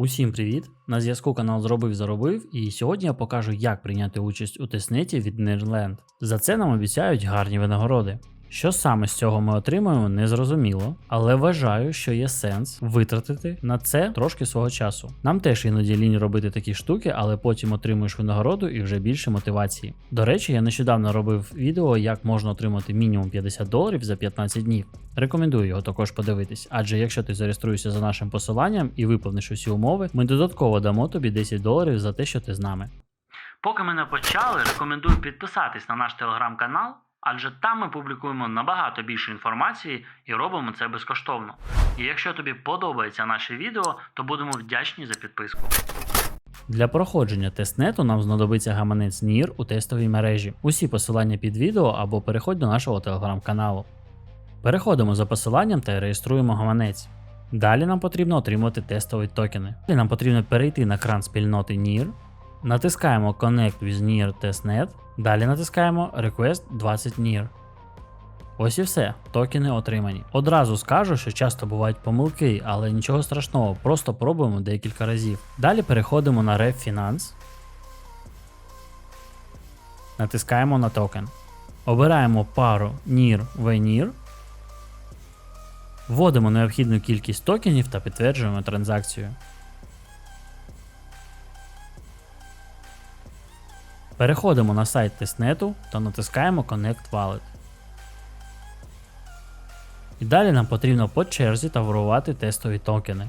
Усім привіт! На зв'язку канал Зробив Заробив, і сьогодні я покажу, як прийняти участь у тестнеті від Nearland. За це нам обіцяють гарні винагороди. Що саме з цього ми отримаємо, не зрозуміло, але вважаю, що є сенс витратити на це трошки свого часу. Нам теж іноді лінь робити такі штуки, але потім отримуєш винагороду і вже більше мотивації. До речі, я нещодавно робив відео, як можна отримати мінімум 50 доларів за 15 днів. Рекомендую його також подивитись, адже якщо ти зареєструєшся за нашим посиланням і виповниш усі умови, ми додатково дамо тобі 10 доларів за те, що ти з нами. Поки ми не почали, рекомендую підписатись на наш телеграм-канал, адже там ми публікуємо набагато більше інформації і робимо це безкоштовно. І якщо тобі подобається наше відео, то будемо вдячні за підписку. Для проходження тестнету нам знадобиться гаманець NIR у тестовій мережі. Усі посилання під відео або переходь до нашого телеграм-каналу. Переходимо за посиланням та реєструємо гаманець. Далі нам потрібно отримати тестові токени. Далі нам потрібно перейти на кран спільноти NIR, натискаємо Connect with NIR Testnet, далі натискаємо Request 20 NIR. Ось і все, токени отримані. Одразу скажу, що часто бувають помилки, але нічого страшного, просто пробуємо декілька разів. Далі переходимо на Rev Finance, натискаємо на токен. Обираємо пару NIR VNIR, вводимо необхідну кількість токенів та підтверджуємо транзакцію. Переходимо на сайт тестнету та натискаємо Connect Wallet. І далі нам потрібно по черзі таврувати тестові токени.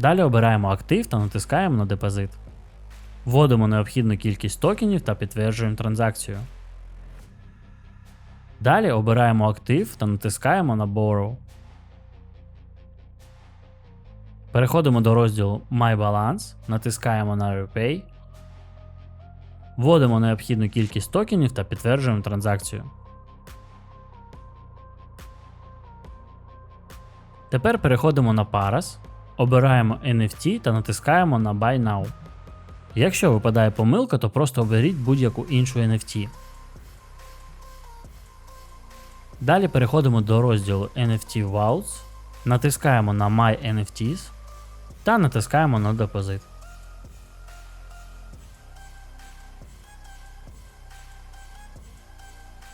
Далі обираємо актив та натискаємо на депозит. Вводимо необхідну кількість токенів та підтверджуємо транзакцію. Далі обираємо актив та натискаємо на Borrow. Переходимо до розділу My Balance, натискаємо на Repay. Вводимо необхідну кількість токенів та підтверджуємо транзакцію. Тепер переходимо на Paras, обираємо NFT та натискаємо на Buy Now. Якщо випадає помилка, то просто оберіть будь-яку іншу NFT. Далі переходимо до розділу NFT Vaults, натискаємо на My NFTs та натискаємо на депозит.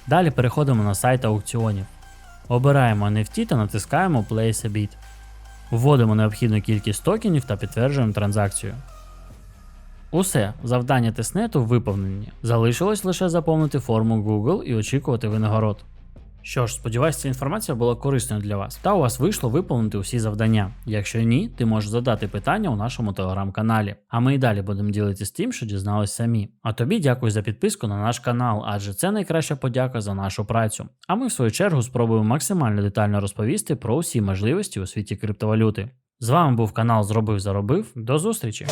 Далі переходимо на сайт аукціонів. Обираємо NFT та натискаємо Place a Bid. Вводимо необхідну кількість токенів та підтверджуємо транзакцію. Усе, завдання тестнету виповнені. Залишилось лише заповнити форму Google і очікувати винагород. Що ж, сподіваюся, ця інформація була корисною для вас, та у вас вийшло виповнити усі завдання. Якщо ні, ти можеш задати питання у нашому телеграм-каналі. А ми і далі будемо ділитися тим, що дізнались самі. А тобі дякую за підписку на наш канал, адже це найкраща подяка за нашу працю. А ми, в свою чергу, спробуємо максимально детально розповісти про усі можливості у світі криптовалюти. З вами був канал Зробив Заробив. До зустрічі!